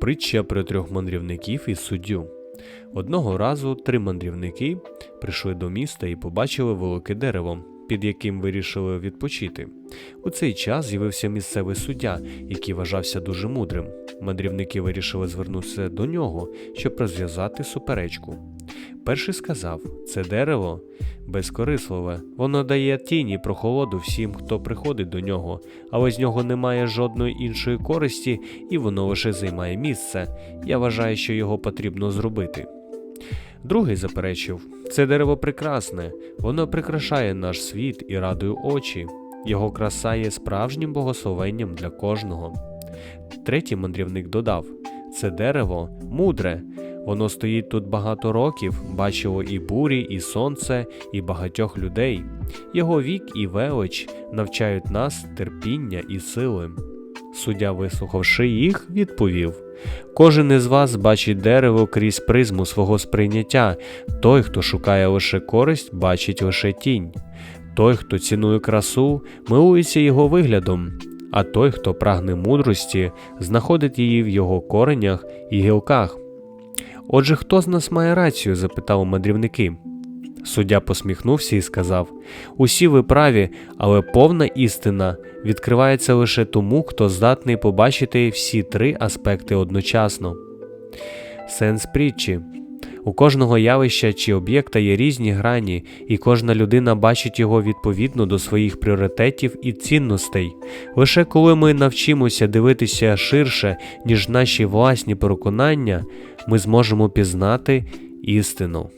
Притча про трьох мандрівників і суддю. Одного разу три мандрівники прийшли до міста і побачили велике дерево, під яким вирішили відпочити. У цей час з'явився місцевий суддя, який вважався дуже мудрим. Мандрівники вирішили звернутися до нього, щоб розв'язати суперечку. Перший сказав: це дерево безкорисливе, воно дає тіні про холоду всім, хто приходить до нього, але з нього немає жодної іншої користі, і воно лише займає місце. Я вважаю, що його потрібно зробити. Другий заперечив: це дерево прекрасне, воно прикрашає наш світ і радує очі. Його краса є справжнім богословенням для кожного. Третій мандрівник додав: це дерево мудре. Воно стоїть тут багато років, бачило і бурі, і сонце, і багатьох людей. Його вік і велич навчають нас терпіння і сили. Суддя, вислухавши їх, відповів: Кожен із вас бачить дерево крізь призму свого сприйняття. Той, хто шукає лише користь, бачить лише тінь. Той, хто цінує красу, милується його виглядом, а той, хто прагне мудрості, знаходить її в його коренях і гілках. Отже, хто з нас має рацію? запитали мандрівники. Суддя посміхнувся і сказав: Усі ви праві, але повна істина відкривається лише тому, хто здатний побачити всі три аспекти одночасно. Сенс притчі. У кожного явища чи об'єкта є різні грані, і кожна людина бачить його відповідно до своїх пріоритетів і цінностей. Лише коли ми навчимося дивитися ширше, ніж наші власні переконання, ми зможемо пізнати істину.